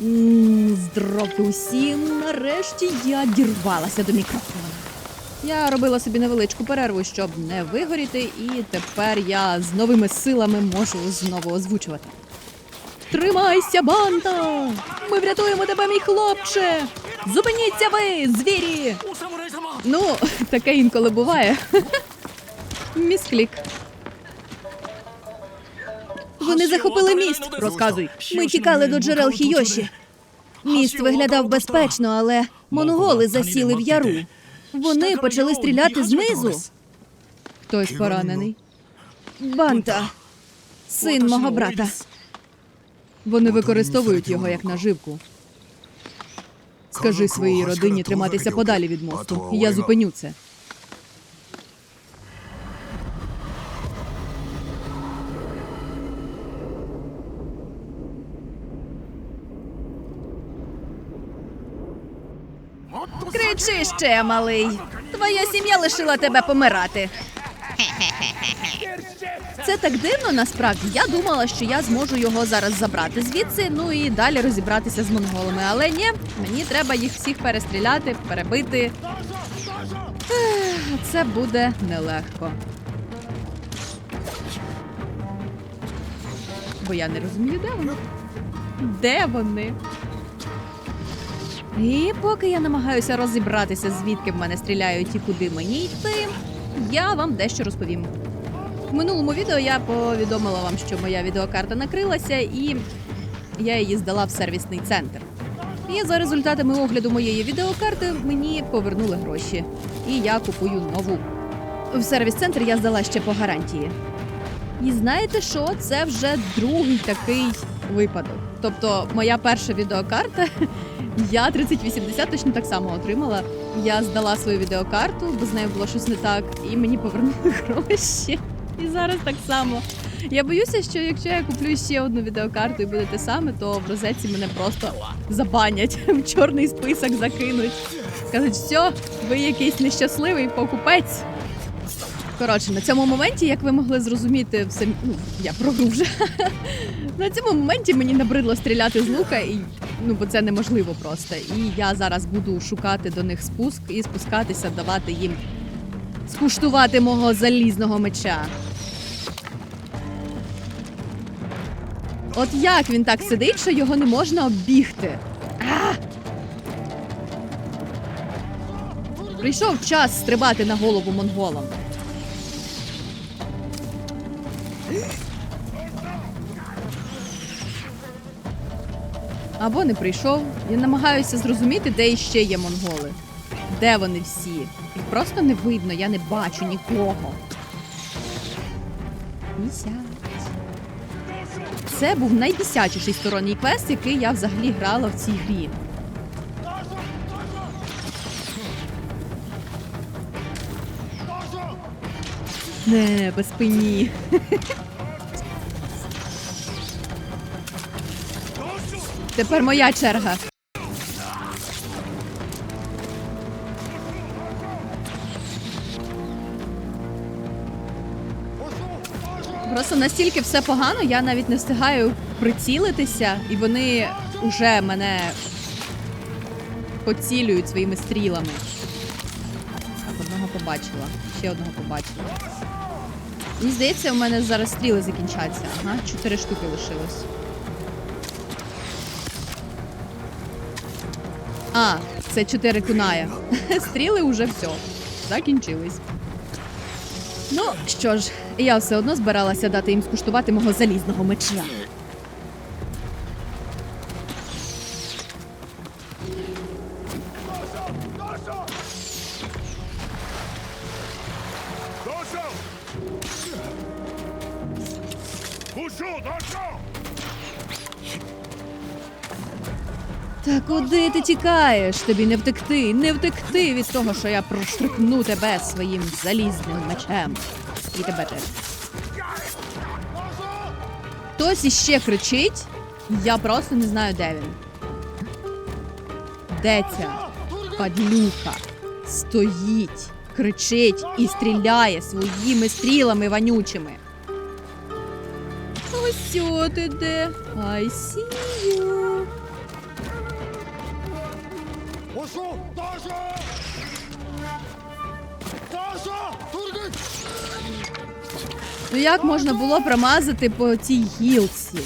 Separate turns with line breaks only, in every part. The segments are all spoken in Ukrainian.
Здоровки усім. Нарешті я дірвалася до мікрофона. Я робила собі невеличку перерву, щоб не вигоріти, і тепер я з новими силами можу знову озвучувати. Тримайся, банда! Ми врятуємо тебе, мій хлопче! Зупиніться ви, звірі! Ну, таке інколи буває. Міс Місклік. Вони захопили міст. Розказуй. Ми тікали до джерел Хійоші. Міст виглядав безпечно, але монголи засіли в яру. Вони почали стріляти знизу. Хтось поранений. Банта, син мого брата. Вони використовують його як наживку. Скажи своїй родині триматися подалі від мосту. і Я зупиню це. Кричи ще, малий. Твоя сім'я лишила тебе помирати. Це так дивно насправді. Я думала, що я зможу його зараз забрати звідси, ну і далі розібратися з монголами. Але ні, мені треба їх всіх перестріляти, перебити. Це буде нелегко. Бо я не розумію, де вони. Де вони? І поки я намагаюся розібратися, звідки в мене стріляють і куди мені йти, я вам дещо розповім. В минулому відео я повідомила вам, що моя відеокарта накрилася, і я її здала в сервісний центр. І за результатами огляду моєї відеокарти мені повернули гроші, і я купую нову. В сервіс-центр я здала ще по гарантії. І знаєте що? Це вже другий такий випадок. Тобто, моя перша відеокарта, я 3080 точно так само отримала. Я здала свою відеокарту, бо з нею було щось не так, і мені повернули гроші. І зараз так само. Я боюся, що якщо я куплю ще одну відеокарту і буде те саме, то в розетці мене просто забанять, в чорний список закинуть. Скажуть, все, ви якийсь нещасливий покупець. Коротше, на цьому моменті, як ви могли зрозуміти, все ну я про вже. на цьому моменті мені набридло стріляти з лука, і ну бо це неможливо просто. І я зараз буду шукати до них спуск і спускатися, давати їм скуштувати мого залізного меча. От як він так сидить, що його не можна оббігти? А! Прийшов час стрибати на голову монголам. Або не прийшов. Я намагаюся зрозуміти, де іще є монголи. Де вони всі? Їх просто не видно, я не бачу нікого. Це був найбісячіший сторонній квест, який я взагалі грала в цій грі. Не, по спині. Тепер моя черга. Просто настільки все погано, я навіть не встигаю прицілитися, і вони уже мене поцілюють своїми стрілами. Так, одного побачила. Ще одного побачила. Мені здається, у мене зараз стріли закінчаться. Ага, чотири штуки лишилось. А, це чотири куная. Стріли вже все. Закінчились. Ну що ж, я все одно збиралася дати їм скуштувати мого залізного меча. Та куди ти тікаєш? Тобі не втекти, не втекти від того, що я проштрикну тебе своїм залізним мечем. І тебе теж. Хтось іще кричить. Я просто не знаю, де він. Де ця падлюка стоїть, кричить і стріляє своїми стрілами вонючими. Ось ти де. I see you.
Ошо! Даша! Даша! Тургай!
Ну як можна було промазати по цій гілці?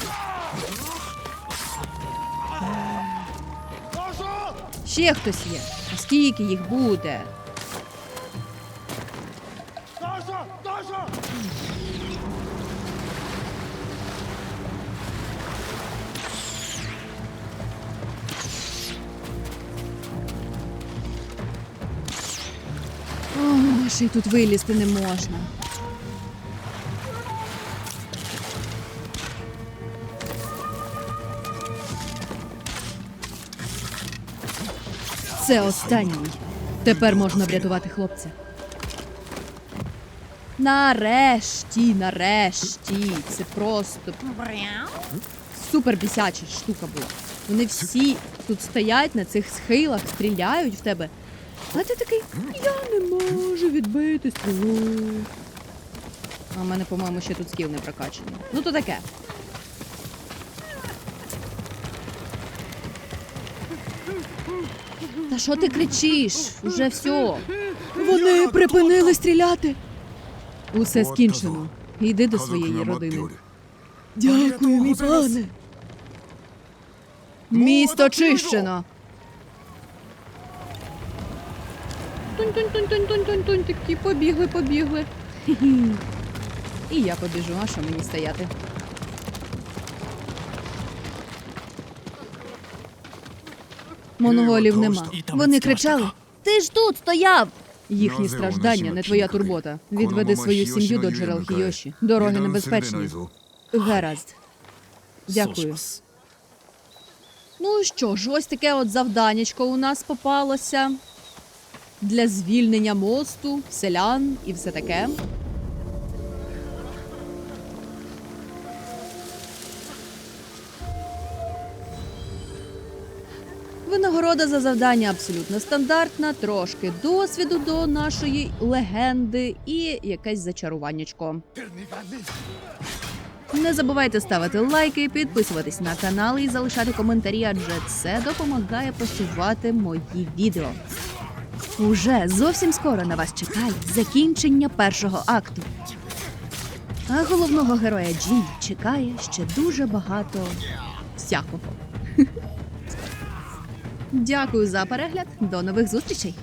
Ще хтось є. А скільки їх буде? Й тут вилізти не можна. Це останній. Тепер можна врятувати хлопця. Нарешті, нарешті. Це просто супер бісяча штука була. Вони всі тут стоять на цих схилах, стріляють в тебе. А ти такий, я не можу відбити стрілу. А в мене, по-моєму, ще тут скіл не прокачаний. Ну то таке. Та що ти кричиш? Уже все. Вони припинили стріляти. Усе скінчено. Йди до своєї родини. Дякую, мій пане. Місто очищено. Тунь-тунь-тунь-тунь-тунь-тунь. Такі побігли, побігли. І я побіжу, а що мені стояти? Монголів нема. Вони кричали. Ти ж тут стояв! Їхні страждання не твоя турбота. Відведи свою сім'ю до джерел Хіоші. Дороги небезпечні. Гаразд. Дякую. Ну що ж, ось таке от завданнячко у нас попалося для звільнення мосту, селян і все таке. Винагорода за завдання абсолютно стандартна, трошки досвіду до нашої легенди і якесь зачаруваннячко. Не забувайте ставити лайки, підписуватись на канал і залишати коментарі, адже це допомагає просувати мої відео. Уже зовсім скоро на вас чекає закінчення першого акту. А головного героя Джі чекає ще дуже багато всякого. Дякую за перегляд. До нових зустрічей!